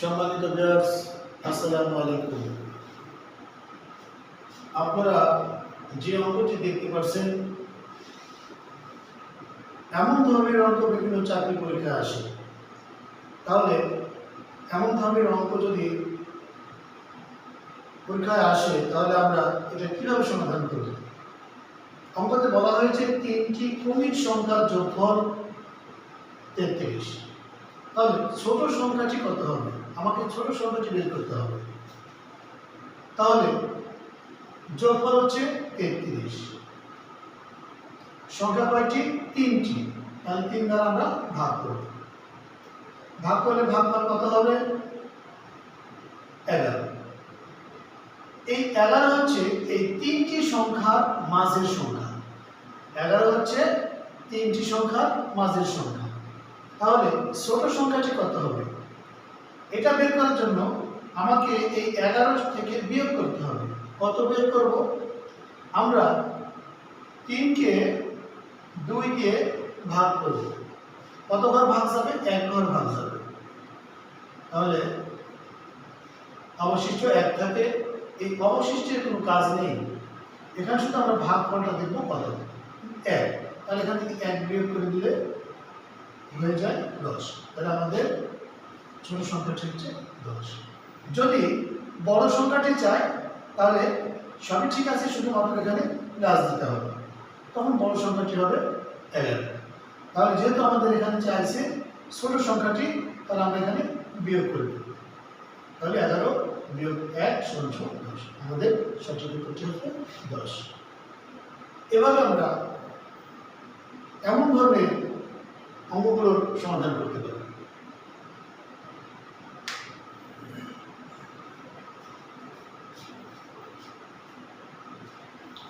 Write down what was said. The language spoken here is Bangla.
সম্মানিত ভিউয়ার্স আসসালামু আলাইকুম। আপনারা যে অঙ্কটি দেখতে পাচ্ছেন, এমন ধরনের অঙ্ক বিভিন্ন চাকরি পরীক্ষা আসে। তাহলে এমন ধরনের অঙ্ক যদি পরীক্ষায় আসে, তাহলে আমরা এটা কীভাবে সমাধান করব? অঙ্কতে বলা হয়েছে তিনটি ক্রমিক সংখ্যার যোগফল তেত্রিশ। তাহলে ছোট সংখ্যাটি কত হবে? আমাকে ছোট সংখ্যাটি বের করতে হবে। তাহলে, যোগফল হচ্ছে তেত্রিশ সংখ্যা কয়টি? তিনটি। তাহলে তিন দ্বারা আমরা ভাগ করব। ভাগ করলে ভাগ ভাগফল কত হবে? এগারো। এই এগারো হচ্ছে এই তিনটি সংখ্যার মাঝের সংখ্যা। এগারো হচ্ছে তিনটি সংখ্যার মাঝের সংখ্যা। তাহলে ছোট সংখ্যাটি কত হবে? এটা বের করার জন্য আমাকে এই এগারো থেকে বিয়োগ করতে হবে। কত বের করব? আমরা তিনকে দুই দিয়ে ভাগ করব। কত ঘর ভাগ যাবে? এক ঘর ভাগ যাবে। তাহলে অবশিষ্ট এক থাকে। এই অবশিষ্টের কোনো কাজ নেই। এখানে শুধু আমরা ভাগ ফলটা দেখব কত? এক। তাহলে এখান থেকে এক বিয়োগ করে দিলে হয়ে যায় দশ। তাহলে আমাদের ছোট সংখ্যাটি হচ্ছে দশ। যদি বড় সংখ্যাটি চাই তাহলে সবই ঠিক আছে, শুধুমাত্র এখানে প্লাস দিতে হবে। তখন বড় সংখ্যাটি হবে? এগারো তাহলে যেহেতু আমাদের এখানে চাইছে ছোট সংখ্যাটি, তাহলে আমরা এখানে বিয়োগ করে দেব। তাহলে এগারো বিয়োগ এক সমান দশ। আমাদের সঠিক উত্তরটি হচ্ছে? দশ। এভাবে আমরা এমন ধরনের অঙ্কগুলোর সমাধান করতে পারি।